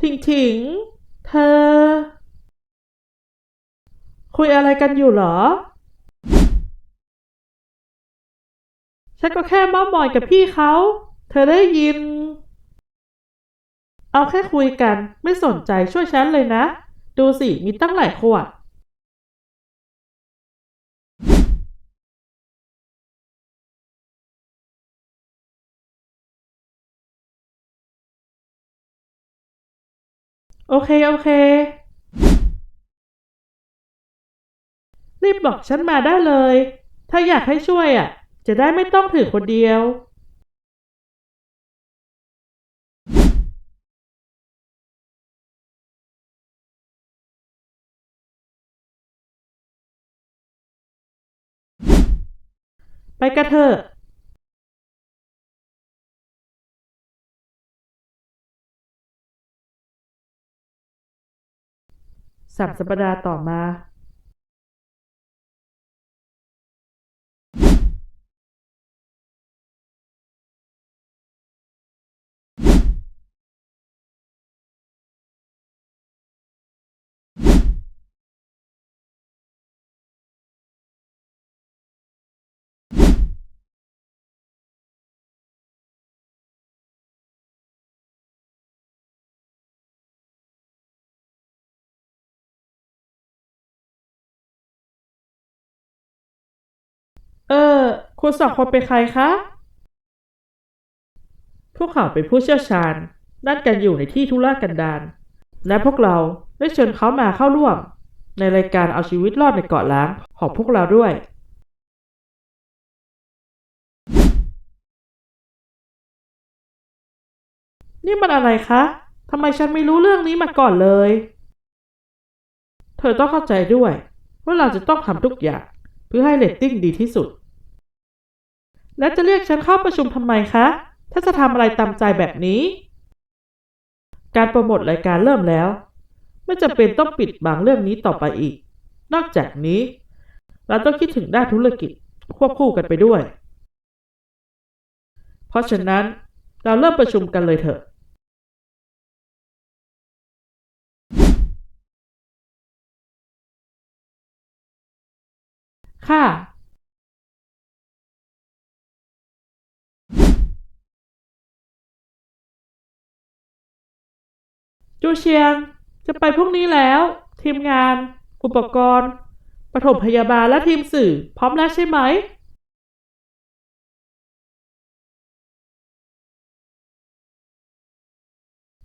ถิงถิง เธอ คุยอะไรกันอยู่เหรอ ฉันก็แค่เม้ามอยกับพี่เขา เธอได้ยิน เอาแค่คุยกันไม่สนใจช่วยฉันเลยนะ ดูสิมีตั้งหลายขวด โอเค โอเค รีบบอกฉันมาได้เลย ถ้าอยากให้ช่วยอะ จะได้ไม่ต้องถือคนเดียว ไปกันเถอะ สามสัปดาห์ต่อมา เออ คุณสองคนเป็นใครคะ พวกเขาเป็นผู้เชี่ยวชาญด้านการอยู่ในที่ทุรกันดารและพวกเราได้เชิญเขามาเข้าร่วม ในรายการเอาชีวิตรอดในเกาะล้างของพวกเราด้วย นี่มันอะไรคะทำไมฉันไม่รู้เรื่องนี้มาก่อนเลย เธอต้องเข้าใจด้วย ว่าเราจะต้องทำทุกอย่าง เพื่อให้เรตติ้งดีที่สุด และจะเรียกฉันเข้าประชุมทำไมคะ ถ้าจะทำอะไรตามใจแบบนี้ การโปรโมทรายการเริ่มแล้ว ไม่จำเป็นต้องปิดบังเรื่องนี้ต่อไปอีก นอกจากนี้ เราต้องคิดถึงด้านธุรกิจควบคู่กันไปด้วย เพราะฉะนั้นเราเริ่มประชุมกันเลยเถอะค่ะ จูเชียง จะไปพรุ่งนี้แล้ว ทีมงาน อุปกรณ์ปฐมพยาบาลและทีมสื่อ พร้อมแล้วใช่ไหม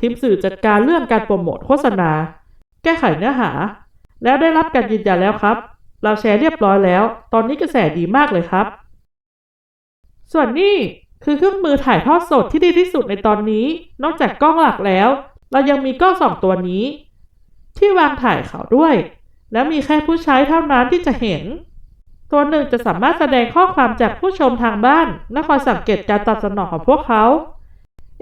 ทีมสื่อจัดการเรื่องการโปรโมทโฆษณา แก้ไขเนื้อหา แล้วได้รับการยืนยันแล้วครับ เราแชร์เรียบร้อยแล้ว ตอนนี้กระแสดีมากเลยครับ ส่วนนี้คือเครื่องมือถ่ายทอดสดที่ดีที่สุดในตอนนี้ นอกจากกล้องหลักแล้ว เรายังมีกล้องสองตัวนี้ ที่วางถ่ายเขาด้วย และมีแค่ผู้ใช้เท่านั้นที่จะเห็น ตัวหนึ่งจะสามารถแสดงข้อความจากผู้ชมทางบ้านและคอยสังเกตการตอบสนองของพวกเขา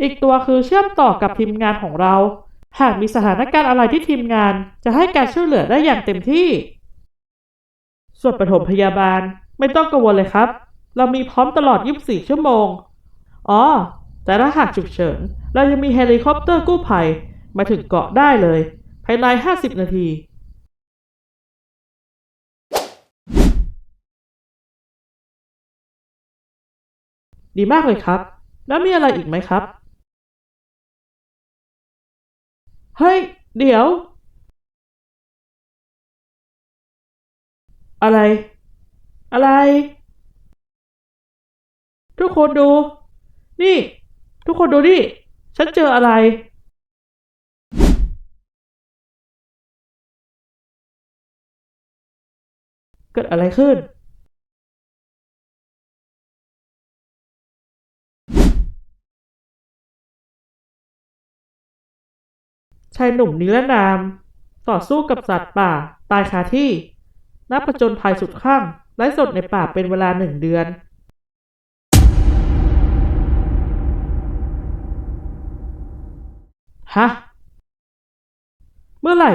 อีกตัวคือเชื่อมต่อกับทีมงานของเรา หากมีสถานการณ์อะไรที่ทีมงานจะให้การช่วยเหลือได้อย่างเต็มที่ ส่วนปฐมพยาบาลไม่ต้องกังวลเลยครับ เรามีพร้อมตลอด 24 ชั่วโมง อ๋อ แต่ถ้าหากฉุกเฉิน เรายังมีเฮลิคอปเตอร์กู้ภัย มาถึงเกาะได้เลย ภายใน 50 นาทีดีมากเลยครับ แล้วมีอะไรอีกไหมครับ เฮ้ย เดี๋ยว อะไร อะไร ทุกคนดู นี่ ทุกคนดูนี่ ฉันเจออะไร เกิดอะไรขึ้น ชายหนุ่มนิรนาม ต่อสู้กับสัตว์ป่า ตายคาที่ นักผจญภัยสุดข้างไร้สดในป่าเป็นเวลาหนึ่งเดือน ฮะ เมื่อไหร่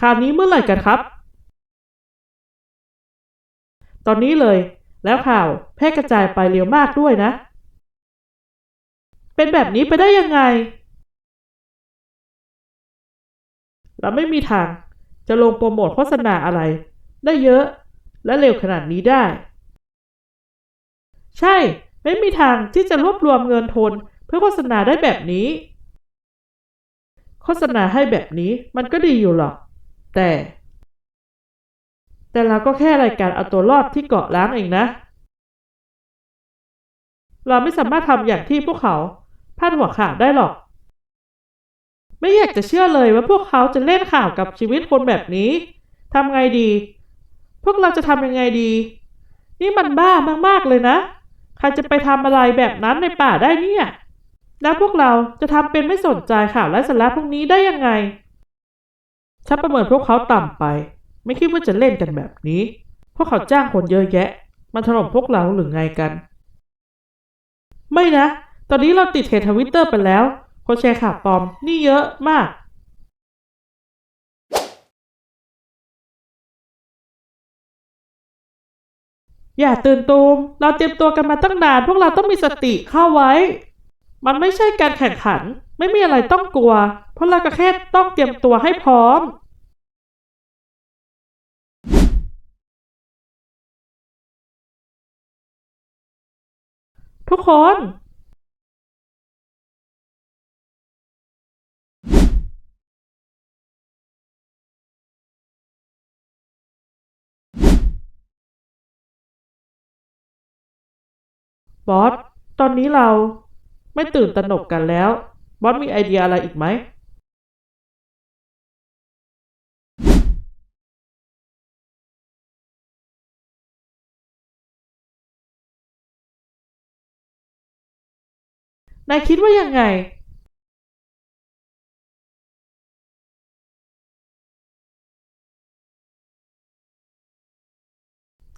คราวนี้เมื่อไหร่กันครับ ตอนนี้เลย แล้วข่าวแพร่กระจายไปเร็วมากด้วยนะ เป็นแบบนี้ไปได้ยังไง เราไม่มีทาง จะลงโปรโมทโฆษณาอะไร ได้เยอะ และเร็วขนาดนี้ได้ ใช่ ไม่มีทางที่จะรวบรวมเงินทุนเพื่อโฆษณาได้แบบนี้ โฆษณาให้แบบนี้มันก็ดีอยู่หรอกแต่ แต่เราก็แค่รายการเอาตัวรอดที่เกาะล้างเองนะ เราไม่สามารถทำอย่างที่พวกเขาพาดหัวข่าวได้หรอก ไม่อยากจะเชื่อเลยว่าพวกเขาจะเล่นข่าวกับชีวิตคนแบบนี้ทำไงดี พวกเราจะทำยังไงดี นี่มันบ้ามากๆเลยนะ ใครจะไปทำอะไรแบบนั้นในป่าได้เนี่ย แล้วพวกเราจะทำเป็นไม่สนใจข่าวไร้สาระพวกนี้ได้ยังไง ฉันประเมินพวกเขาต่ำไป ไม่คิดว่าจะเล่นกันแบบนี้ พวกเขาจ้างคนเยอะแยะมาถล่มพวกเราหรือไงกัน ไม่นะ ตอนนี้เราติดเทรนทวิตเตอร์ไปแล้ว คนแชร์ข่าวปลอมนี่เยอะมากอย่าตื่นตูม เราเตรียมตัวกันมาตั้งนาน พวกเราต้องมีสติเข้าไว้ มันไม่ใช่การแข่งขัน ไม่มีอะไรต้องกลัว เพราะเราก็แค่ต้องเตรียมตัวให้พร้อม ทุกคน บอส ตอนนี้เรา ไม่ตื่นตระหนกกันแล้ว บอสมีไอเดียอะไรอีกไหมนายคิดว่ายังไง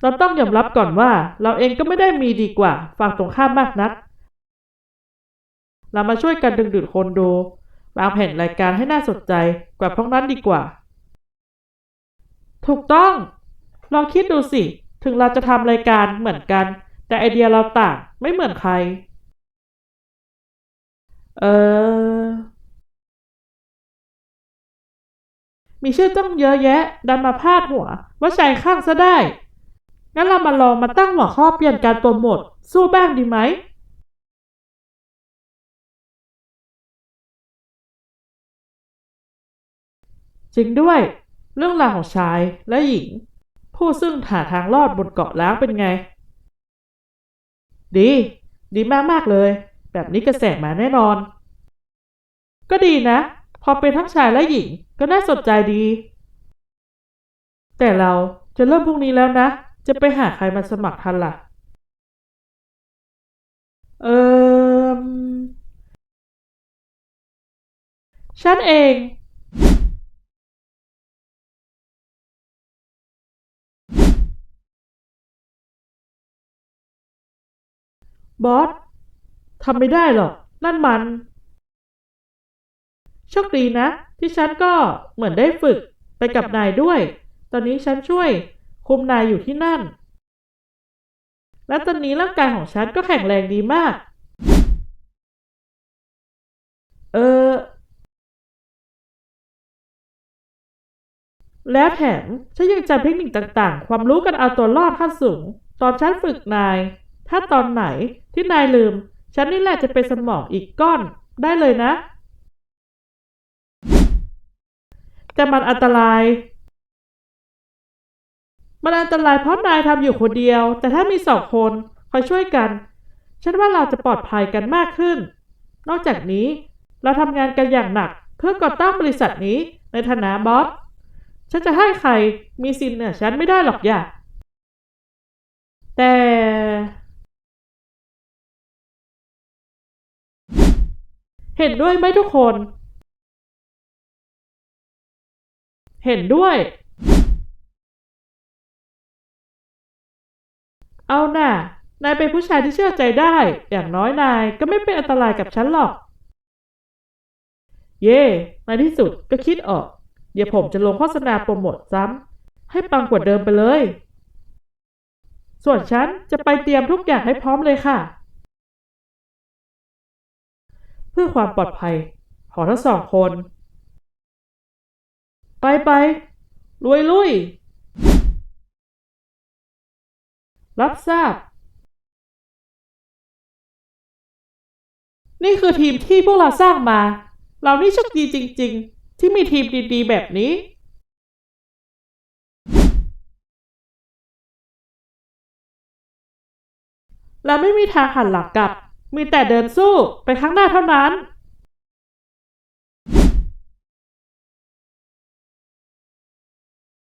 เราต้องยอมรับก่อนว่า เราเองก็ไม่ได้มีดีกว่าฝั่งตรงข้ามมากนัก เรามาช่วยกันดึงดูดคนดูวางแผนรายการให้น่าสนใจกว่าพวกนั้นดีกว่า ถูกต้อง ลองคิดดูสิ ถึงเราจะทำรายการเหมือนกัน แต่ไอเดียเราต่างไม่เหมือนใคร เออ มีชื่อต้องเยอะแยะ ดันมาพาดหัว ว่าชายข้างซะได้ งั้นเรามาลองมาตั้งหัวข้อเปลี่ยนการโปรโมทสู้บ้างดีไหม จริงด้วย เรื่องราวของชายและหญิง ผู้ซึ่งหาทางรอดบนเกาะล้างเป็นไง ดี ดีมากมากเลย แบบนี้กระแสมาแน่นอน ก็ดีนะ พอเป็นทั้งชายและหญิงก็น่าสนใจดี แต่เราจะเริ่มพรุ่งนี้แล้วนะ จะไปหาใครมาสมัครทันล่ะ เออฉันเอง บอสทำไม่ได้หรอก นั่นมัน โชคดีนะ ที่ฉันก็เหมือนได้ฝึกไปกับนายด้วย ตอนนี้ฉันช่วยคุมนายอยู่ที่นั่น และตอนนี้ร่างกายของฉันก็แข็งแรงดีมาก เออ แล้วแถมฉันยังจำเทคนิคต่างๆ ความรู้กันเอาตัวรอดขั้นสูง ตอนฉันฝึกนาย ถ้าตอนไหนที่นายลืม ฉันนี่แหละจะเป็นสมองอีกก้อนได้เลยนะ แต่มันอันตราย มันอันตรายเพราะนายทำอยู่คนเดียว แต่ถ้ามีสองคนคอยช่วยกัน ฉันว่าเราจะปลอดภัยกันมากขึ้น นอกจากนี้เราทำงานกันอย่างหนัก เพื่อก่อตั้งบริษัทนี้ในฐานะบอสฉันจะให้ใครมีสินเนี่ยฉันไม่ได้หรอกอย่าแต่ เห็นด้วยไหมทุกคน เห็นด้วย เอาน่ะ นายเป็นผู้ชายที่เชื่อใจได้ อย่างน้อยนายก็ไม่เป็นอันตรายกับฉันหรอก เย่ในที่สุดก็คิดออก เดี๋ยวผมจะลงโฆษณาโปรโมทซ้ำให้ปังกว่าเดิมไปเลย ส่วนฉันจะไปเตรียมทุกอย่างให้พร้อมเลยค่ะเพื่อความปลอดภัยของทั้งสองคน ไปไปลุยลุย รับทราบ นี่คือทีมที่พวกเราสร้างมา เรานี่โชคดีจริง ๆ ที่มีทีมดีๆ แบบนี้ เราไม่มีทางหันหลังกลับ มีแต่เดินสู้ไปข้างหน้าเท่านั้น